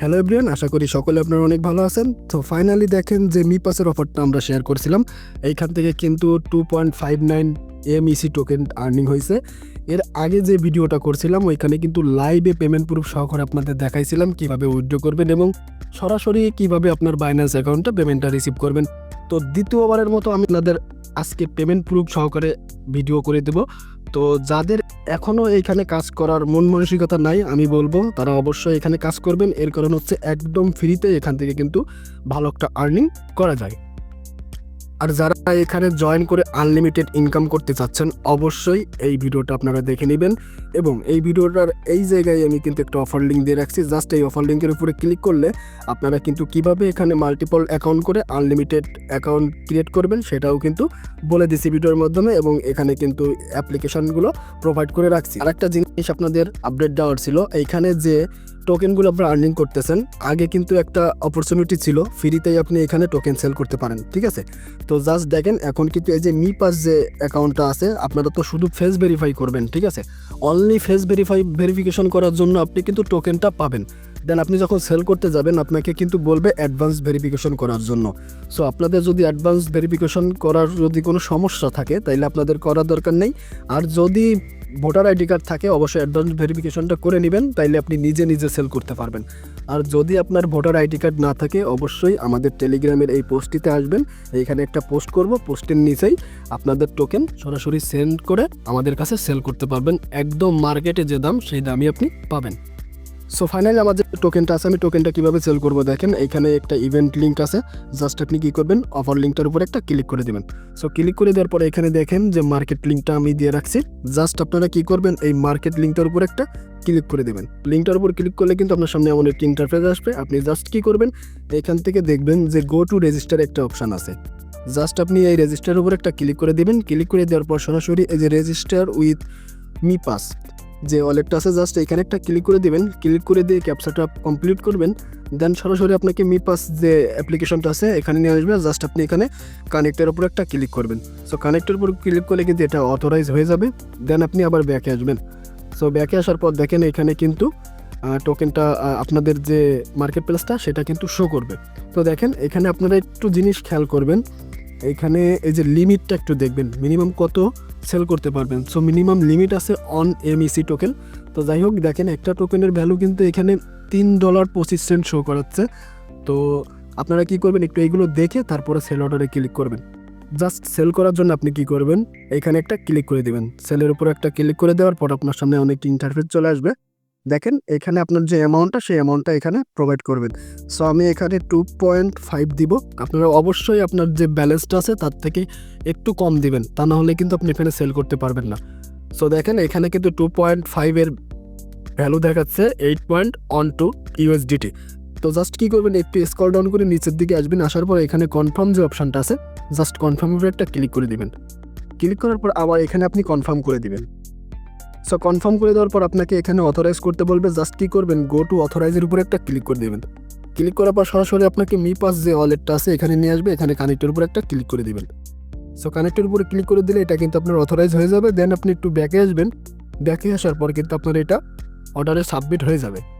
Hello everyone আশা করি সকলে আপনারা অনেক ভালো আছেন। তো ফাইনালি দেখেন যে মি পাসের অফারটা আমরা শেয়ার করেছিলাম। এইখান থেকে কিন্তু two point five nine M MEC token earning হয়েছে। এর আগে যে ভিডিওটা করছিলাম, ওইখানে কিন্তু লাইভে পেমেন্ট প্রুফ সহকারে আপনাদের দেখাইছিলাম কীভাবে উইথড্র করবেন এবং সরাসরি কীভাবে আপনার বাইন্যান্স অ্যাকাউন্টে পেমেন্টটা রিসিভ করবেন। তো দ্বিতীয়বারের মতো আমি আপনাদের আজকে পেমেন্ট প্রুফ সহকারে ভিডিও করে দেব। তো যাদের এখনও এইখানে কাজ করার মন মানসিকতা নাই, আমি বলব। তারা অবশ্যই এখানে কাজ করবেন। এর কারণ হচ্ছে একদম ফ্রিতে এখান থেকে কিন্তু ভালো একটা আর্নিং করা যায়। আর যারা এখানে জয়েন করে আনলিমিটেড ইনকাম করতে চাচ্ছেন, অবশ্যই এই ভিডিওটা আপনারা দেখে নেবেন। এবং এই ভিডিওটার এই জায়গায় আমি কিন্তু একটা অফার লিঙ্ক দিয়ে রাখছি। জাস্ট এই অফার লিঙ্কের উপরে ক্লিক করলে আপনারা কিন্তু কীভাবে এখানে মাল্টিপল অ্যাকাউন্ট করে আনলিমিটেড অ্যাকাউন্ট ক্রিয়েট করবেন সেটাও কিন্তু বলে দিছি ভিডিওর মাধ্যমে এবং এখানে কিন্তু অ্যাপ্লিকেশনগুলো প্রোভাইড করে রাখছি। আর একটা জিনিস আপনাদের আপডেট দেওয়ার ছিল, এইখানে যে টোকেনগুলো আপনারা আর্নিং করতেছেন, আগে কিন্তু একটা অপরচুনিটি ছিল ফ্রিতেই আপনি এখানে টোকেন সেল করতে পারেন, ঠিক আছে? তো জাস্ট দেখেন, এখন কিন্তু এই যে মি পাস যে অ্যাকাউন্টটা আছে, আপনারা তো শুধু ফেস ভেরিফাই করবেন, ঠিক আছে? অনলি ফেস ভেরিফাই ভেরিফিকেশন করার জন্য আপনি কিন্তু টোকেনটা পাবেন। দেন আপনি যখন সেল করতে যাবেন, আপনাকে কিন্তু বলবে অ্যাডভান্স ভেরিফিকেশন করার জন্য। সো আপনাদের যদি অ্যাডভান্স ভেরিফিকেশন করার যদি কোনো সমস্যা থাকে, তাইলে আপনাদের করার দরকার নেই। আর যদি ভোটার আইডি কার্ড থাকে, অবশ্যই অ্যাডভান্স ভেরিফিকেশনটা করে নেবেন, তাইলে আপনি নিজে নিজে সেল করতে পারবেন। আর যদি আপনার ভোটার আইডি কার্ড না থাকে, অবশ্যই আমাদের টেলিগ্রামের এই পোস্টটিতে আসবেন। এইখানে একটা পোস্ট করব, পোস্টের নিচেই আপনাদের টোকেন সরাসরি সেন্ড করে আমাদের কাছে সেল করতে পারবেন। একদম মার্কেটে যে দাম, সেই দামই আপনি পাবেন। সো ফাইনালি আমাদের টোকেনটা আছে, আমি টোকেনটা কীভাবে সেল করব দেখেন, এখানে একটা ইভেন্ট লিঙ্ক আছে জাস্ট আপনি কী করবেন অফার লিঙ্কটার উপর একটা ক্লিক করে দেবেন। সো ক্লিক করে দেওয়ার পরে এখানে দেখেন যে মার্কেট লিঙ্কটা আমি দিয়ে রাখছি জাস্ট আপনারা কী করবেন, এই মার্কেট লিঙ্কটার উপর একটা ক্লিক করে দেবেন। লিঙ্কটার উপর ক্লিক করলে কিন্তু আপনার সামনে একটি ইন্টারফেস আসবে, আপনি জাস্ট কী করবেন, এখান থেকে দেখবেন যে গো টু রেজিস্টার একটা অপশান আছে। জাস্ট আপনি এই রেজিস্টারের উপর একটা ক্লিক করে দেবেন ক্লিক করে দেওয়ার পর সরাসরি এই যে রেজিস্টার উইথ মি পাস যে ওয়ালেটটা আছে জাস্ট এখানে একটা ক্লিক করে দিবেন। ক্লিক করে দিয়ে ক্যাপচাটা কমপ্লিট করবেন। দেন সরাসরি আপনাকে মি পাস যে অ্যাপ্লিকেশনটা আছে, এখানে নিয়ে আসবে। জাস্ট আপনি এখানে কানেক্টের উপর একটা ক্লিক করবেন। সো কানেক্টের উপর ক্লিক করলে কিন্তু এটা অথরাইজ হয়ে যাবে। দেন আপনি আবার ব্যাকে আসবেন। সো ব্যাকে আসার পর দেখেন এখানে কিন্তু টোকেনটা আপনাদের যে মার্কেট প্লেসটা সেটা কিন্তু শো করবে। তো দেখেন, এখানে আপনারা একটু জিনিস খেয়াল করবেন। এখানে এই যে লিমিটটা একটু দেখবেন। মিনিমাম কত? সেল করতে পারবেন। সো মিনিমাম লিমিট আছে অন এম এমইসি টোকেন তো, যাই হোক, দেখেন, একটা টোকেনের ভ্যালু কিন্তু এখানে তিন ডলার পঁচিশ সেন্ট শো করাচ্ছে। তো, আপনারা কি করবেন, একটু এইগুলো দেখে তারপরে সেল অর্ডারে ক্লিক করবেন। জাস্ট সেল করার জন্য আপনি কি করবেন, এখানে একটা ক্লিক করে দেবেন। সেলের উপর একটা ক্লিক করে দেওয়ার পর আপনার সামনে অনেক ইন্টারফেস চলে আসবে। দেখেন এখানে আপনার যে অ্যামাউন্টটা সেই অ্যামাউন্টটা এখানে প্রোভাইড করবেন। সো আমি এখানে টু পয়েন্ট ফাইভ দিব। আপনারা অবশ্যই আপনার যে ব্যালেন্সটা আছে, তার থেকে একটু কম দিবেন। তা না হলে কিন্তু আপনি এখানে সেল করতে পারবেন না। সো দেখেন এখানে কিন্তু টু পয়েন্ট ফাইভের ভ্যালু দেখাচ্ছে eight point one two USDT তো জাস্ট কী করবেন, একটু স্কল ডাউন করে নিচের দিকে আসবেন। আসার পর এখানে কনফার্ম যে অপশানটা আছে জাস্ট কনফার্ম উপরে একটা ক্লিক করে দিবেন। ক্লিক করার পর আবার এখানে আপনি কনফার্ম করে দিবেন। সো কনফার্ম করে দেওয়ার পর আপনাকে এখানে অথরাইজ করতে বলবে জাস্ট কী করবেন গো টু অথরাইজের উপরে একটা ক্লিক করে দেবেন। ক্লিক করার পর সরাসরি আপনাকে মি পাস যে ওয়ালেটটা আছে, এখানে নিয়ে আসবে, এখানে কানেক্টের উপর একটা ক্লিক করে দেবেন। সো কানেক্টের উপরে ক্লিক করে দিলে এটা কিন্তু আপনার অথরাইজ হয়ে যাবে দেন আপনি একটু ব্যাকে আসবেন। ব্যাকে আসার পর কিন্তু আপনার এটা অর্ডারে সাবমিট হয়ে যাবে।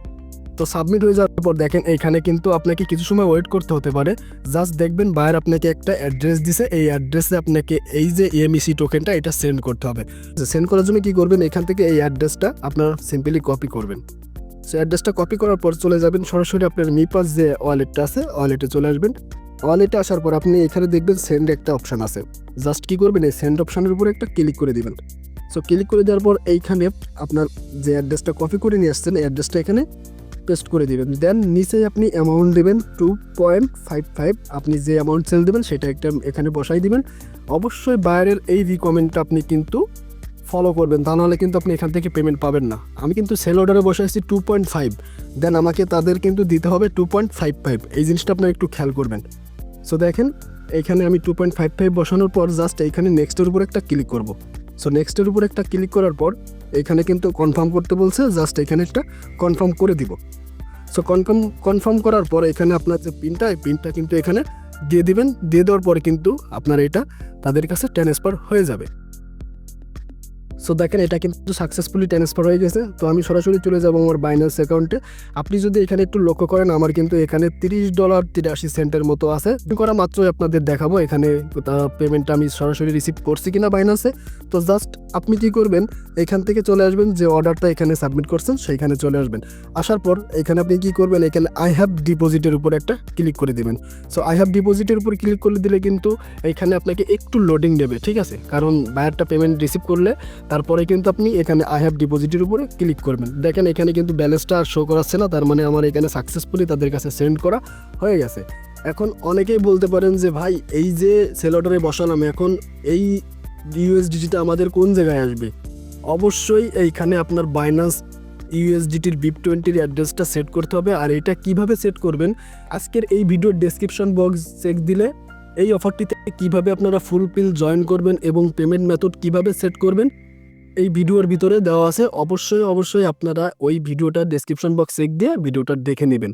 তো সাবমিট হয়ে যাওয়ার পর দেখেন এইখানে কিন্তু আপনাকে কিছু সময় ওয়েট করতে হতে পারে। জাস্ট দেখবেন বায়ার আপনাকে একটা অ্যাড্রেস দিছে, এই অ্যাড্রেসে আপনাকে এই যে এমইসি টোকেনটা এটা সেন্ড করতে হবে। সেন্ড করার জন্য কি করবেন? এখান থেকে এই অ্যাড্রেসটা আপনার সিম্পলি কপি করবেন। সো অ্যাড্রেসটা কপি করার পর চলে যাবেন সরাসরি আপনার মিপাস যে ওয়ালেটটা আছে ওয়ালেটে চলে আসবেন। ওয়ালেটে আসার পর আপনি এখানে দেখবেন সেন্ড একটা অপশান আছে। জাস্ট কি করবেন? এই সেন্ড অপশানের উপরে একটা ক্লিক করে দিবেন। সো ক্লিক করে দেওয়ার পর এইখানে আপনার যে অ্যাড্রেসটা কপি করে নিয়ে আসছেন, এই অ্যাড্রেসটা এখানে পেস্ট করে দিবেন। দেন নিচে আপনি অ্যামাউন্ট দেবেন টু পয়েন্ট ফাইভ ফাইভ আপনি যে অ্যামাউন্ট সেল দেবেন সেটা একটা এখানে বসাই দিবেন। অবশ্যই বাইরের এই রিকমেন্টটা আপনি কিন্তু ফলো করবেন। তা নাহলে কিন্তু আপনি এখান থেকে পেমেন্ট পাবেন না। আমি কিন্তু সেল অর্ডারে বসাইছি টু পয়েন্ট ফাইভ দেন আমাকে তাদের কিন্তু দিতে হবে টু পয়েন্ট ফাইভ ফাইভ এই জিনিসটা আপনার একটু খেয়াল করবেন। সো দেখেন, এখানে আমি টু পয়েন্ট ফাইভ ফাইভ বসানোর পর জাস্ট এইখানে নেক্সটের উপর একটা ক্লিক করব। সো নেক্সটের উপর একটা ক্লিক করার পর এখানে কিন্তু কনফার্ম করতে বলছে জাস্ট এখানে একটা কনফার্ম করে দিব। সো কনফার্ম কনফার্ম করার পর এখানে আপনার যে পিনটা এই পিনটা কিন্তু এখানে দিয়ে দিবেন। দিয়ে দেওয়ার পরে কিন্তু আপনার এটা তাদের কাছে ট্রান্সফার হয়ে যাবে। সো দেখেন, এটা কিন্তু সাকসেসফুলি ট্রান্সফার হয়ে গেছে। তো আমি সরাসরি চলে যাব আমার বাইন্যান্স অ্যাকাউন্টে আপনি যদি এখানে একটু লক্ষ্য করেন, আমার কিন্তু এখানে তিরিশ ডলার তিরাশি সেন্টের মতো আছে। করা মাত্রই আপনাদের দেখাবো এখানে পেমেন্টটা আমি সরাসরি রিসিভ করছি কিনা বাইন্যান্সে তো জাস্ট আপনি কি করবেন, এখান থেকে চলে আসবেন, যে অর্ডারটা এখানে সাবমিট করছেন, সেইখানে চলে আসবেন। আসার পর এখানে আপনি কি করবেন, এখানে আই হ্যাভ ডিপোজিটের উপর একটা ক্লিক করে দিবেন। সো আই হ্যাভ ডিপোজিটের উপর ক্লিক করে দিলে কিন্তু এখানে আপনাকে একটু লোডিং দেবে, ঠিক আছে? কারণ বায়ারটা পেমেন্ট রিসিভ করলে তারপরে কিন্তু আপনি এখানে আই হ্যাভ ডিপোজিটের উপরে ক্লিক করবেন। দেখেন এখানে কিন্তু ব্যালেন্সটা আর শো করাচ্ছে না, তার মানে আমার এখানে সাকসেসফুলি তাদের কাছে সেন্ড করা হয়ে গেছে। এখন অনেকেই বলতে পারেন যে, ভাই, এই যে সেল অর্ডারে বসালাম, এখন এই ইউএসডিটিটা আমাদের কোন জায়গায় আসবে? অবশ্যই এইখানে আপনার বাইনান্স ইউএসডিটির বিপ টোয়েন্টির অ্যাড্রেসটা সেট করতে হবে। আর এটা কীভাবে সেট করবেন? আজকের এই ভিডিওর ডেসক্রিপশন বক্স চেক দিলে এই অফারটিতে কীভাবে আপনারা ফুল পিল জয়েন করবেন এবং পেমেন্ট মেথড কীভাবে সেট করবেন এই ভিডিওর ভিতরে দেওয়া আছে, অবশ্যই অবশ্যই আপনারা ওই ভিডিওটা ডেসক্রিপশন বক্স দিয়ে ভিডিওটা দেখে নেবেন।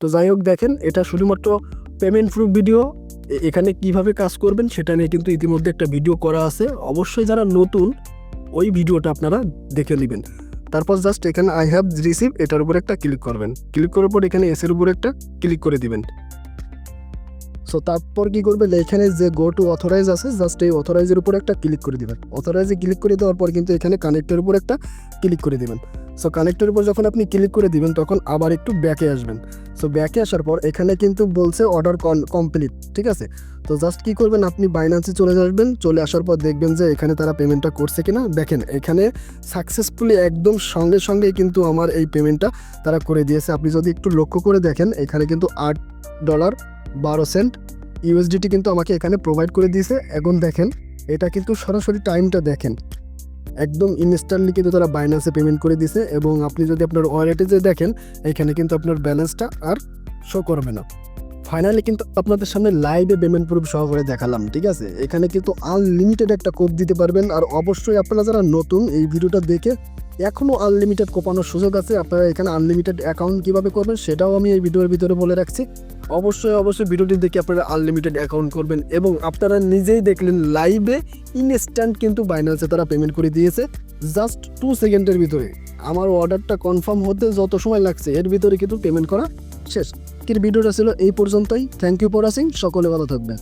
তো যাই হোক, দেখেন, এটা শুধুমাত্র পেমেন্ট প্রুফ ভিডিও এখানে কীভাবে কাজ করবেন সেটা নিয়ে কিন্তু ইতিমধ্যে একটা ভিডিও করা আছে। অবশ্যই যারা নতুন, ওই ভিডিওটা আপনারা দেখে নেবেন। তারপর জাস্ট এখানে আই হ্যাভ রিসিভ এটার উপর একটা ক্লিক করবেন। ক্লিক করার পর এখানে এসের উপর একটা ক্লিক করে দিবেন। সো তারপর কি করবেন এখানে যে গো টু অথরাইজ আছে জাস্ট এই অথরাইজের উপর একটা ক্লিক করে দিবেন। অথরাইজে ক্লিক করে দেওয়ার পর কিন্তু এখানে কানেক্টের উপর একটা ক্লিক করে দিবেন। সো কানেক্টের উপর যখন আপনি ক্লিক করে দিবেন, তখন আবার একটু ব্যাকে আসবেন। সো ব্যাকে আসার পর এখানে কিন্তু বলছে অর্ডার কমপ্লিট ঠিক আছে? তো জাস্ট কি করবেন? আপনি বাইন্যান্সে চলে আসবেন। চলে আসার পর দেখবেন যে এখানে তারা পেমেন্টটা করছে কিনা। দেখেন, এখানে সাকসেসফুলি একদম সঙ্গে সঙ্গে কিন্তু আমার এই পেমেন্টটা তারা করে দিয়েছে। আপনি যদি একটু লক্ষ্য করে দেখেন, এখানে কিন্তু আট ডলার বারো সেন্ট। ইউএসডিটি কিন্তু আমাকে এখানে প্রোভাইড করে দিয়েছে। এখন দেখেন, এটা কিন্তু সরাসরি টাইমটা দেখেন। একদম ইনস্ট্যান্টলি কিন্তু তারা বাইন্যান্সে পেমেন্ট করে দিছে এবং আপনি যদি আপনার ওয়ালেটে যে দেখেন, এখানে কিন্তু আপনার ব্যালেন্সটা আর শো করবে না। ফাইনালি কিন্তু আপনাদের সামনে লাইভে পেমেন্ট প্রুফ সহকারে দেখালাম, ঠিক আছে? এখানে কিন্তু আনলিমিটেড একটা কোপ দিতে পারবেন। আর অবশ্যই আপনারা যারা নতুন এই ভিডিওটা দেখে এখনও আনলিমিটেড কোপানোর সুযোগ আছে। আপনারা এখানে আনলিমিটেড অ্যাকাউন্ট কীভাবে করবেন সেটাও আমি এই ভিডিওর ভিতরে বলে রাখছি। অবশ্যই অবশ্যই ভিডিওটি দেখে আপনারা আনলিমিটেড অ্যাকাউন্ট করবেন এবং আপনারা নিজেই দেখলেন লাইভে ইনস্ট্যান্ট কিন্তু বাইন্যান্সে তারা পেমেন্ট করে দিয়েছে। জাস্ট টু সেকেন্ডের ভিতরে। আমার অর্ডারটা কনফার্ম হতে যত সময় লাগছে, এর ভিতরে কিন্তু পেমেন্ট করা শেষ। আজকের ভিডিওটা ছিল এই পর্যন্তই। থ্যাংক ইউ ফর ওয়াচিং সকলে ভালো থাকবেন।